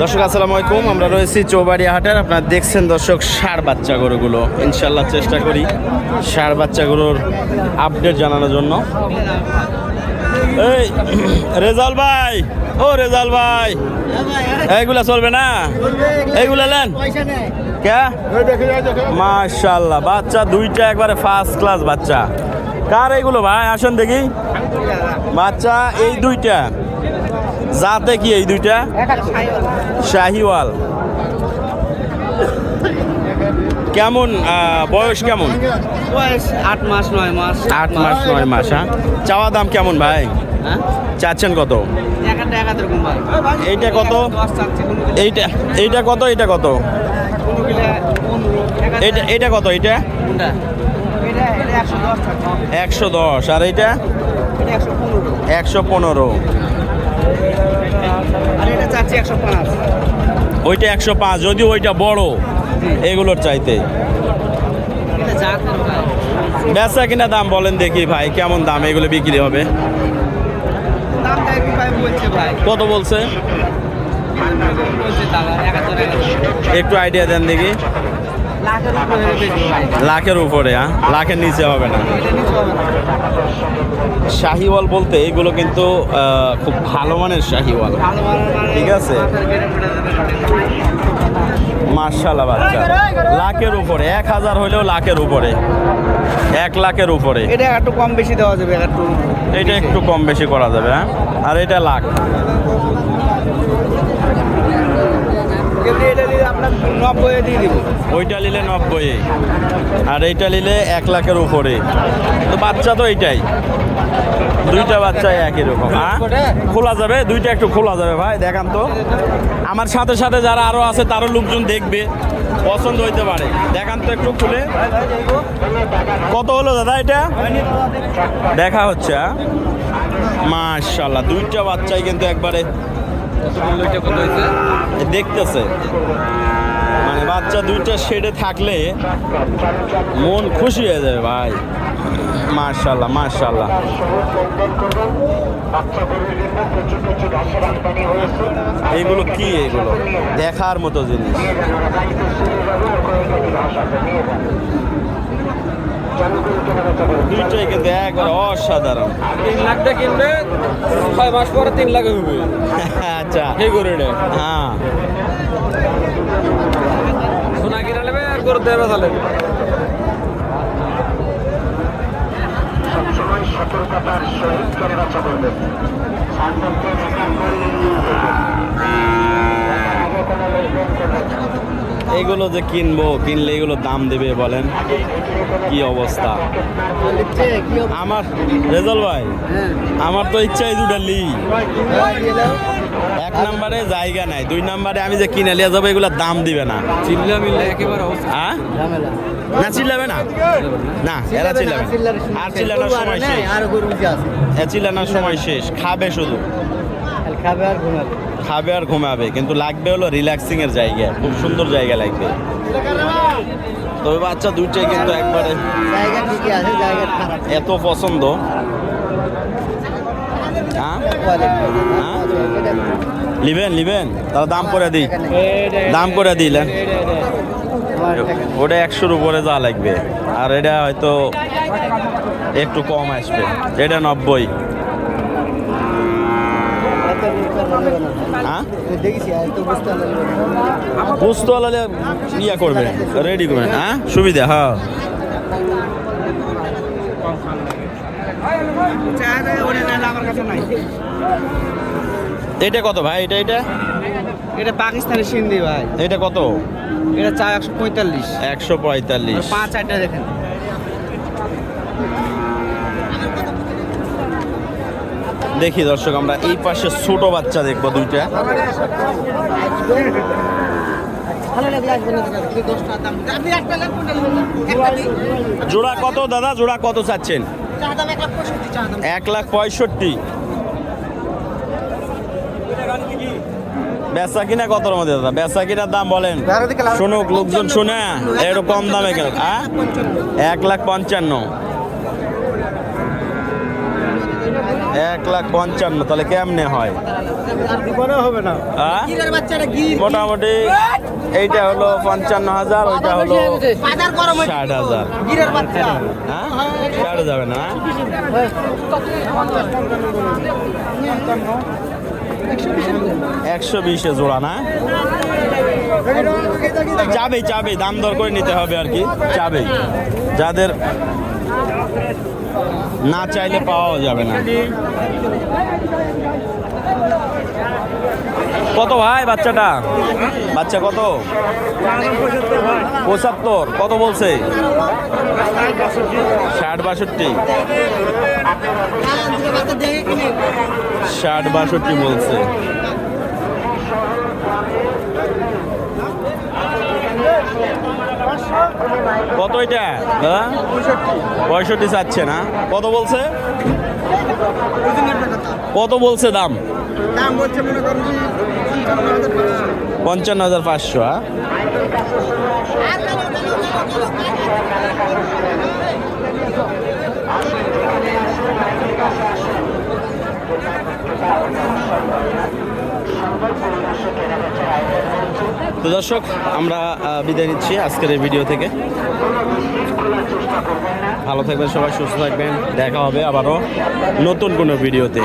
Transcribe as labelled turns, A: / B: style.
A: দর্শক, আসসালামু আলাইকুম। আমরা রয়েছি চৌবাড়িয়া হাটের আপনারা দেখছেন দর্শক, সার বাচ্চা গরুগুলো। ইনশাল্লাহ চেষ্টা করি সার বাচ্চা গরুর আপডেট জানানোর জন্য। এই, রেজাল ভাই, ও রেজাল ভাই, এইগুলা চলবে না? এইগুলা কে? মাশাল্লাহ বাচ্চা দুইটা একবারে ফার্স্ট ক্লাস বাচ্চা। কার এইগুলো ভাই? আসেন দেখি। বাচ্চা এই দুইটা। যাতে কি এই দুইটা? শাহিওয়াল। কেমন বয়স কেমন?
B: বয়স আট মাস নয় মাস।
A: আট মাস নয় মাস হ্যাঁ? চাওয়া দাম কেমন ভাই?
B: হ্যাঁ?
A: চাচ্ছেন কত? এইটা কত? এইটা এইটা কত এটা কত? কত
B: এটা এটা একশো দশ
A: একশো দশ আর এইটা?
B: একশো পনেরো।
A: ওইটা একশো পাঁচ যদি ওইটা বড় এগুলোর চাইতে। বেচা কিনা দাম বলেন দেখি ভাই কেমন দাম এগুলো বিক্রি হবে? কত বলছে? একটু আইডিয়া দেন দেখি।
B: লাখের উপরে
A: হ্যাঁ? লাখের নিচে হবে না। শাহিওয়াল বলতে এগুলো কিন্তু খুব ভালো মানের শাহিওয়াল।
B: মানে
A: ঠিক আছে। মার্শাল্লাহ বাচ্চা। লাখের উপরে এক হাজার হলেও লাখের উপরে। এক লাখের উপরে।
B: এটা একটু কম বেশি দেওয়া যাবে একটু
A: এটা একটু কম বেশি করা যাবে হ্যাঁ? আর এটা লাখ।
B: কিন্তু এটা নিলে আপনার নব্বই দিয়ে দিব।
A: ওইটা নিলে নব্বই আর এইটা নিলে এক লাখের উপরে। তো বাচ্চা তো এইটাই। দুইটা বাচ্চাই একই রকম হ্যাঁ? খোলা যাবে? দুইটা একটু খোলা যাবে ভাই দেখান তো। আমার সাথে সাথে যারা আরও আছে তারও লোকজন দেখবে। পছন্দ হইতে পারে। দেখান তো একটু খুলে। কত হলো দাদা এটা? দেখা হচ্ছে হ্যাঁ? মাশাল্লাহ দুইটা বাচ্চাই কিন্তু একবারে দেখতেছে। মানে বাচ্চা দুইটা শেডে থাকলে মন খুশি হয়ে যাবে ভাই। মার্শাল্লাহ মার্শাল্লাহ এইগুলো কি এগুলো দেখার মতো জিনিস। দুইটাই কিন্তু একবার অসাধারণ।
B: তিন লাখটা কিনবে ছয় মাস পরে তিন লাখ হবে।
A: আচ্ছা।
B: করে রে।
A: হ্যাঁ।
B: সোনা কিনে নেবে আর করে দেবে তাহলে
C: সতর্কতার সহিত বাচ্চা করবেন।
A: এইগুলো যে কিনবো কিনলে এগুলো দাম দেবে বলেন। কি অবস্থা? আমার রেজল ভাই আমার তো ইচ্ছা এই দুটা লি। এক নম্বরে জায়গা নাই দুই নম্বরে আমি যে কিনে লিয়ে যাব এগুলোর দাম দিবে না।
B: চিল্লা মিল্লা একেবারে অবস্থা।
A: হ্যাঁ? না চিল্লাবে না? না এরা চিল্লাবে না। আর চিল্লানোর সময় শেষ।
B: আর গরু বুঝে আছে।
A: এ চিল্লানোর সময় শেষ খাবে শুধু।
B: খাবে আর ঘুমাবে।
A: খাবে আর ঘুমাবে কিন্তু লাগবে হলো রিল্যাক্সিং এর জায়গা খুব সুন্দর জায়গা লাগবে। তবে বাচ্চা দুইটাই কিন্তু একবারে এত পছন্দ। হ্যাঁ? হ্যাঁ? লিবেন লিবেন তাহলে দাম করে দিই। দাম করে দিলেন ওটা একশোর উপরে যা লাগবে। আর এটা হয়তো একটু কম আসবে। এটা নব্বই।
B: বুঝতে
A: হলে ইয়া করবেন রেডি করবেন হ্যাঁ? সুবিধা হ্যাঁ। এটা কত ভাই এটা এটা?
B: এটা পাকিস্তানি সিন্ধি ভাই।
A: এটা কত?
B: এটা চা একশো পঁয়তাল্লিশ।
A: একশো পঁয়তাল্লিশ।
B: পাঁচ আটটা দেখেন।
A: দেখি দর্শক আমরা এই পাশে ছোট বাচ্চা দেখব দুইটা। জোড়া কত দাদা? জোড়া কত চাচ্ছেন? এক লাখ পঁয়ষট্টি বেচা কিনা কতর মধ্যে দাদা? বেচা কিনার দাম বলেন। শুনুক লোকজন শুনে একটু কম দামে কেন? এক লাখ পঞ্চান্ন। এক লাখ পঞ্চান্ন তাহলে কেমনে হয়?
B: হবে না।
A: হ্যাঁ?
B: গিরের বাচ্চাটা গির
A: মোটামুটি এইটা হলো পঞ্চান্ন হাজার ওইটা হলো ষাট হাজার।
B: গিরের বাচ্চা।
A: হ্যাঁ? ষাট যাবে না একশো বিশে জোড়া না? যাবে যাবে দাম দর করে নিতে হবে আর কি যাবে যাদের না চাইলে পাওয়াও যাবে না। কত ভাই বাচ্চাটা? বাচ্চা কত? পঁচাত্তর। কত বলছে? ষাট বাষট্টি। ষাট বাষট্টি বলছে। কত এটা? দাদা? পঁয়ষট্টি চাচ্ছে না। কত বলছে? কত বলছে দাম? পঞ্চান্ন হাজার পাঁচশো হ্যাঁ তো দর্শক, আমরা বিদায় নিচ্ছি আজকের এই ভিডিও থেকে। ভালো থাকবেন সবাই, সুস্থ থাকবেন। দেখা হবে আবারও নতুন কোনো ভিডিওতে।